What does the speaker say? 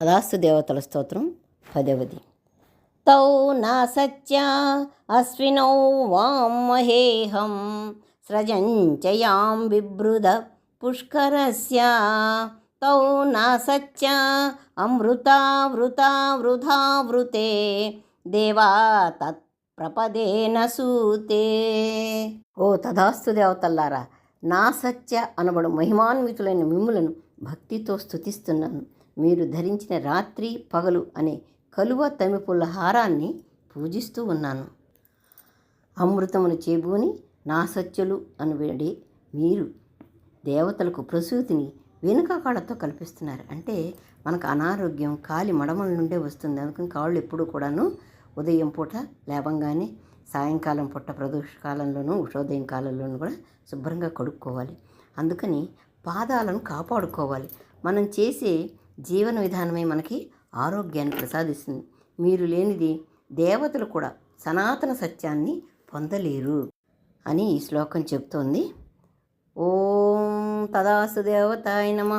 తదాస్తు దేవతల స్తోత్రం పదవది. తౌ నా సత్య అశ్వినౌ వాం మహేహం స్రజంచయాం బిభృద పుష్కరస్య. తౌ నా సత్య అమృతావృతా వృధా వృతే దేవా తత్ ప్రపదేన సూతే. ఓ తదాస్తు దేవతల్లారా నా సత్య అనబడు మహిమాన్వితులైన మిమ్ములను భక్తితో స్థుతిస్తున్నాను మీరు ధరించిన రాత్రి పగలు అనే కలువ తమిపుల హారాన్ని పూజిస్తూ ఉన్నాను. అమృతమును చేబూని నా సత్యులు అనబడి మీరు దేవతలకు ప్రసూతిని వెనుక కాళ్ళతో కల్పిస్తున్నారు. అంటే మనకు అనారోగ్యం కాలి మడమల నుండే వస్తుంది. అందుకని కాళ్ళు ఎప్పుడు కూడాను ఉదయం పూట లేవంగానే సాయంకాలం పూట ప్రదోష కాలంలోనూ ఉషోదయం కాలంలోనూ కూడా శుభ్రంగా కడుక్కోవాలి. అందుకని పాదాలను కాపాడుకోవాలి. మనం చేసే జీవన విధానమే మనకి ఆరోగ్యాన్ని ప్రసాదిస్తుంది. మీరు లేనిది దేవతలు కూడా సనాతన సత్యాన్ని పొందలేరు అని ఈ శ్లోకం చెప్తోంది ఓం తదాసు దేవతాయ నమ.